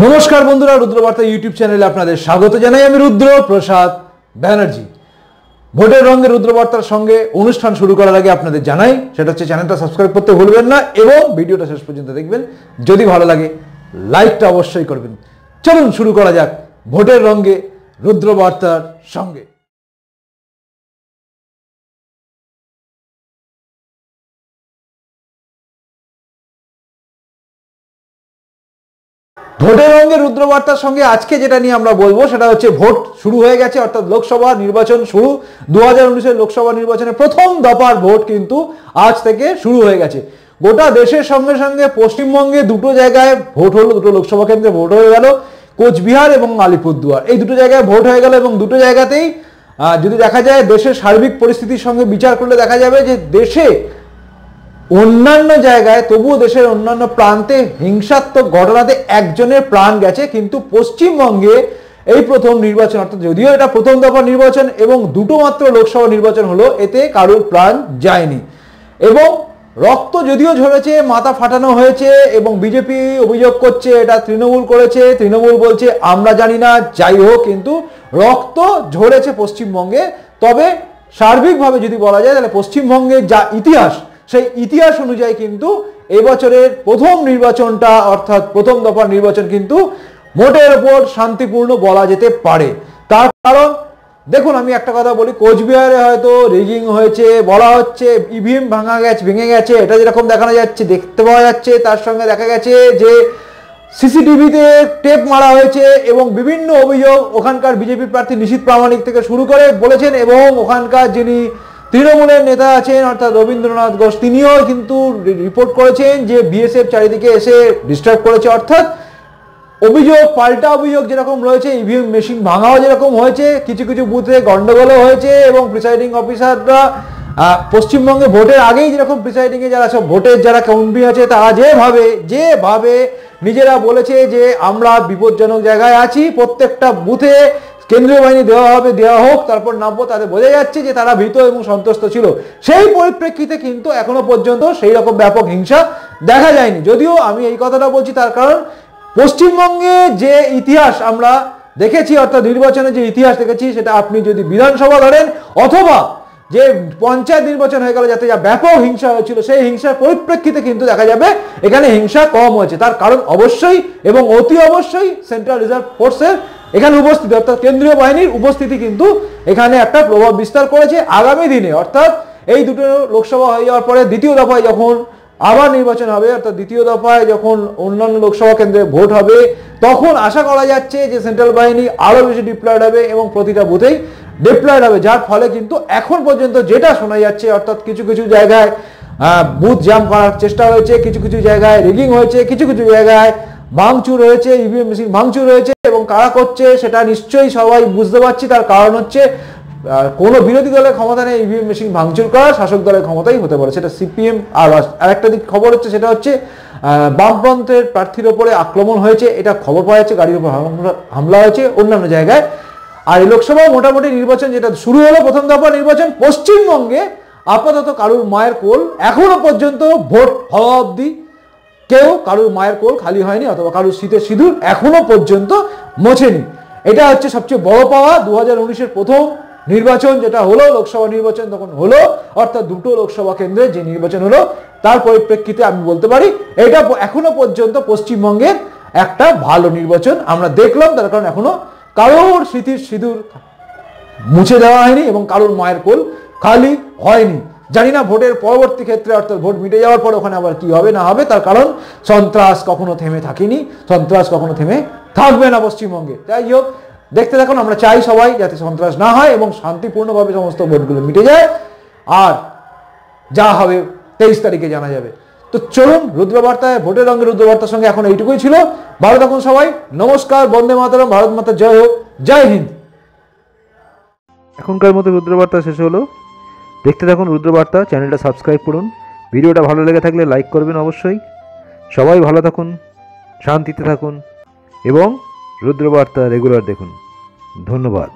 নমস্কার বন্ধুরা, রুদ্রবার্তা ইউটিউব চ্যানেলে আপনাদের স্বাগত জানাই আমি রুদ্র প্রসাদ ব্যানার্জি। ভোটের রঙে রুদ্রবার্তার সঙ্গে অনুষ্ঠান শুরু করার আগে আপনাদের জানাই, সেটা হচ্ছে চ্যানেলটা সাবস্ক্রাইব করতে ভুলবেন না এবং ভিডিওটা শেষ পর্যন্ত দেখবেন। যদি ভালো লাগে, লাইকটা অবশ্যই করবেন। চলুন শুরু করা যাক ভোটের রঙে রুদ্রবার্তার সঙ্গে। ভোটের রঙে রুদ্রবার্তার সঙ্গে আজকে যেটা নিয়ে আমরা বলব, সেটা হচ্ছে ভোট শুরু হয়ে গেছে, অর্থাৎ লোকসভা নির্বাচন শুরু। দু হাজার লোকসভা নির্বাচনে প্রথম দফার ভোট কিন্তু আজ থেকে শুরু হয়ে গেছে। গোটা দেশের সঙ্গে সঙ্গে পশ্চিমবঙ্গে দুটো জায়গায় ভোট হলো, দুটো লোকসভা কেন্দ্রে ভোট হয়ে গেল, কোচবিহার এবং আলিপুরদুয়ার। এই দুটো জায়গায় ভোট হয়ে গেল এবং দুটো জায়গাতেই যদি দেখা যায় দেশের সার্বিক পরিস্থিতির সঙ্গে বিচার করলে দেখা যাবে যে দেশে অন্যান্য জায়গায়, তবুও দেশের অন্যান্য প্রান্তে হিংসাত্মক ঘটনাতে একজনের প্রাণ গেছে, কিন্তু পশ্চিমবঙ্গে এই প্রথম নির্বাচন, অর্থাৎ যদিও এটা প্রথম দফা নির্বাচন এবং দুটো মাত্র লোকসভা নির্বাচন হলো, এতে কারোর প্রাণ যায়নি। এবং রক্ত যদিও ঝরেছে, মাথা ফাটানো হয়েছে এবং বিজেপি অভিযোগ করছে, এটা তৃণমূল করেছে, তৃণমূল বলছে, আমরা জানি না, যাই হোক। কিন্তু রক্ত ঝরেছে পশ্চিমবঙ্গে। তবে সার্বিকভাবে যদি বলা যায়, তাহলে পশ্চিমবঙ্গের যা ইতিহাস সেই ইতিহাস অনুযায়ী কিন্তু এবছরের প্রথম নির্বাচনটা, অর্থাৎ প্রথম দফার নির্বাচন কিন্তু মোটের ওপর শান্তিপূর্ণ বলা যেতে পারে। তার কারণ, দেখুন আমি একটা কথা বলি, কোচবিহারে হয়তো রিগিং হয়েছে, বলা হচ্ছে, ইভিএম ভাঙা গেছে, ভেঙে গেছে, এটা যেরকম দেখানো যাচ্ছে, দেখতে পাওয়া যাচ্ছে, তার সঙ্গে দেখা গেছে যে সিসিটিভিতে টেপ মারা হয়েছে এবং বিভিন্ন অভিযোগ ওখানকার বিজেপি প্রার্থী নিশীত প্রামাণিক থেকে শুরু করে বলেছেন এবং ওখানকার যিনি তৃণমূলের নেতা আছেন, অর্থাৎ রবীন্দ্রনাথ ঘোষ, তিনিও কিন্তু রিপোর্ট করেছেন যে বিএসএফ চারিদিকে এসে ডিস্টার্ব করেছে। অর্থাৎ অভিযোগ, পাল্টা অভিযোগ যেরকম রয়েছে ইভিএম মেশিন ভাঙাও যেরকম হয়েছে, কিছু কিছু বুথে গন্ডগোলও হয়েছে এবং প্রিসাইডিং অফিসাররা পশ্চিমবঙ্গে ভোটের আগেই যেরকম প্রিসাইডিং এ যারা সব ভোটের যারা কাউন্টি আছে, তারা যেভাবে যেভাবে নিজেরা বলেছে যে আমরা বিপজ্জনক জায়গায় আছি, প্রত্যেকটা বুথে কেন্দ্রীয় বাহিনী দেওয়া হবে, দেওয়া হোক, তারপর নামবো, তাতে বোঝা যাচ্ছে যে তারা ভীত এবং সন্তুষ্ট ছিল। সেই পরিপ্রেক্ষিতে কিন্তু এখনও পর্যন্ত সেই রকম ব্যাপক হিংসা দেখা যায়নি। যদিও আমি এই কথাটা বলছি তার কারণ, পশ্চিমবঙ্গে যে ইতিহাস আমরা দেখেছি, অর্থাৎ নির্বাচনে যে ইতিহাস দেখেছি, সেটা আপনি যদি বিধানসভা ধরেন, অথবা যে পঞ্চায়েত নির্বাচন হয়ে গেল, যাতে যা ব্যাপক হিংসা হয়েছিল, সেই হিংসার পরিপ্রেক্ষিতে কিন্তু দেখা যাবে, এখানে হিংসা কম হয়েছে। তার কারণ অবশ্যই এবং অতি অবশ্যই সেন্ট্রাল রিজার্ভ ফোর্সের এখানে উপস্থিতি, অর্থাৎ কেন্দ্রীয় বাহিনীর উপস্থিতি কিন্তু এখানে একটা প্রভাব বিস্তার করেছে আগামী দিনে। অর্থাৎ এই দুটো লোকসভা হয়ে যাওয়ার পরে দ্বিতীয় দফায় যখন আবার নির্বাচন হবে, অর্থাৎ দ্বিতীয় দফায় যখন অন্যান্য লোকসভা কেন্দ্রে ভোট হবে, তখন আশা করা যাচ্ছে যে সেন্ট্রাল বাহিনী আরও বেশি ডিপ্লয়েড হবে এবং প্রতিটা বুথেই ডিপ্লয়েড হবে। যার ফলে কিন্তু এখন পর্যন্ত যেটা শোনা যাচ্ছে, অর্থাৎ কিছু কিছু জায়গায় বুথ জাম করার চেষ্টা হয়েছে, কিছু কিছু জায়গায় রিগিং হয়েছে, কিছু কিছু জায়গায় ভাঙচুর হয়েছে ইভিএম মেশিন ভাঙচুর হয়েছে এবং কারা করছে সেটা নিশ্চয়ই সবাই বুঝতে পারছি। তার কারণ হচ্ছে কোনো বিরোধী দলের ক্ষমতা নেই ইভিএম মেশিন ভাঙচুর করা, শাসক দলের ক্ষমতাই হতে পারে। সেটা সিপিএম আর আরেকটা দিক খবর হচ্ছে, সেটা হচ্ছে বামপন্থের প্রার্থীর ওপরে আক্রমণ হয়েছে, এটা খবর পাওয়া যাচ্ছে, গাড়ির উপর হামলা হয়েছে অন্যান্য জায়গায়। আর এই লোকসভা মোটামুটি নির্বাচন যেটা শুরু হলো, প্রথম দফা নির্বাচন, পশ্চিমবঙ্গে আপাতত কারুর মায়ের কোল এখনও পর্যন্ত ভোট হওয়া অবধি কেউ কারুর মায়ের কোল খালি হয়নি অথবা কারুর শীতের সিঁদুর এখনও পর্যন্ত মোছেনি। এটা হচ্ছে সবচেয়ে বড় পাওয়া দু হাজার প্রথম নির্বাচন, যেটা হলো লোকসভা নির্বাচন, তখন হলো, অর্থাৎ দুটো লোকসভা কেন্দ্রে যে নির্বাচন হলো, তার পরিপ্রেক্ষিতে আমি বলতে পারি, এটা এখনও পর্যন্ত পশ্চিমবঙ্গের একটা ভালো নির্বাচন আমরা দেখলাম, তার কারণ এখনও কারোর স্মৃতির সিঁদুর মুছে দেওয়া হয়নি এবং কারোর মায়ের কোল খালি হয়নি। জানি না ভোটের পরবর্তী ক্ষেত্রে অর্থাৎ ভোট মিটে যাওয়ার পর ওখানে আবার কি হবে না হবে, তার কারণ সন্ত্রাস কখনো থেমে থাকেনি, সন্ত্রাস কখনো থেমে থাকবে না পশ্চিমবঙ্গে। যাই হোক, দেখতে থাকুন, আমরা চাই সবাই যাতে সন্ত্রাস না হয় এবং শান্তিপূর্ণভাবে সমস্ত ভোটগুলো মিটে যায়। আর যা হবে তেইশ তারিখে জানা যাবে। তো চলুন, রুদ্রবার্তায়, ভোটের রঙের রুদ্রবার্তার সঙ্গে এখন এইটুকুই ছিল। ভালো থাকুন সবাই, নমস্কার, বন্দে মাতারম, ভারত মাতা জয় হোক, জয় হিন্দ। এখনকার মতো রুদ্রবার্তা শেষ হলো। দেখতে থাকুন রুদ্রবার্তা, চ্যানেলটা সাবস্ক্রাইব করুন। ভিডিওটা ভালো লেগে থাকলে লাইক করবেন অবশ্যই। সবাই ভালো থাকুন, শান্তিতে থাকুন এবং রুদ্রবার্তা রেগুলার দেখুন। ধন্যবাদ।